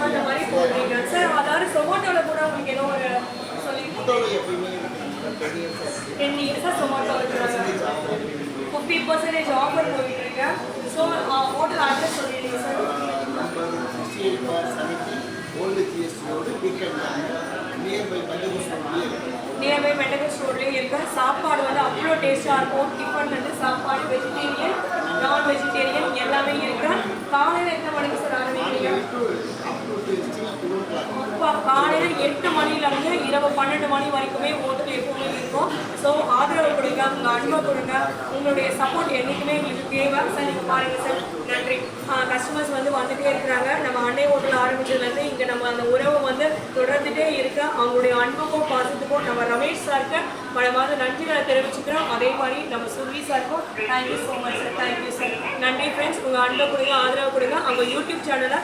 அந்த மாதிரி போடுறீங்க சார் அதாவது சொமோட்டோவில் கூட உங்களுக்கு ஏதோ ஒரு சொல்லி டென் இயர்ஸாக சொமோட்டோ ஃபிஃப்டி பர்சன்டேஜ் ஆஃபர் போயிட்டு இருக்கேன் ஸோ ஹோட்டல் அட்ரஸ் சொல்லிடுங்க சார் ஓல்டு ஜிஎஸ்டியோடு வீக்கெண்ட் நியர்பை நியர்பை சாப்பாடு வந்து அவ்வளோ டேஸ்ட்டாக இருக்கும். டிஃபன் வந்து சாப்பாடு வெஜிடேரியன் எட்டு மணிலேருந்து இரவு பன்னெண்டு மணி வரைக்குமே ஓட்டு எப்பவுமே இருக்கும் ஸோ ஆதரவு கொடுங்க உங்கள் அன்பை கொடுங்க. உங்களுடைய சப்போர்ட் என்றைக்குமே எங்களுக்கு தேவை. சார் நீங்கள் பாருங்கள் சார் நன்றி. கஸ்டமர்ஸ் வந்து வந்துகிட்டே இருக்கிறாங்க. நம்ம அன்னை ஹோட்டல் ஆரம்பிச்சதுலேருந்து இங்கே நம்ம அந்த உறவு வந்து தொடர்ந்துட்டே இருக்க. அவங்களுடைய அன்புக்கும் பாசத்துக்கும் நம்ம ரமேஷ் சாருக்கு மனமாத நன்றிகளை தெரிவிச்சுக்கிறோம். அதே மாதிரி நம்ம சுர்வி சாருக்கும் thank you so much sir thank you sir நன்றி ஃப்ரெண்ட்ஸ் உங்கள் அன்பை கொடுங்க ஆதரவு கொடுங்க. அவங்க யூடியூப் சேனலை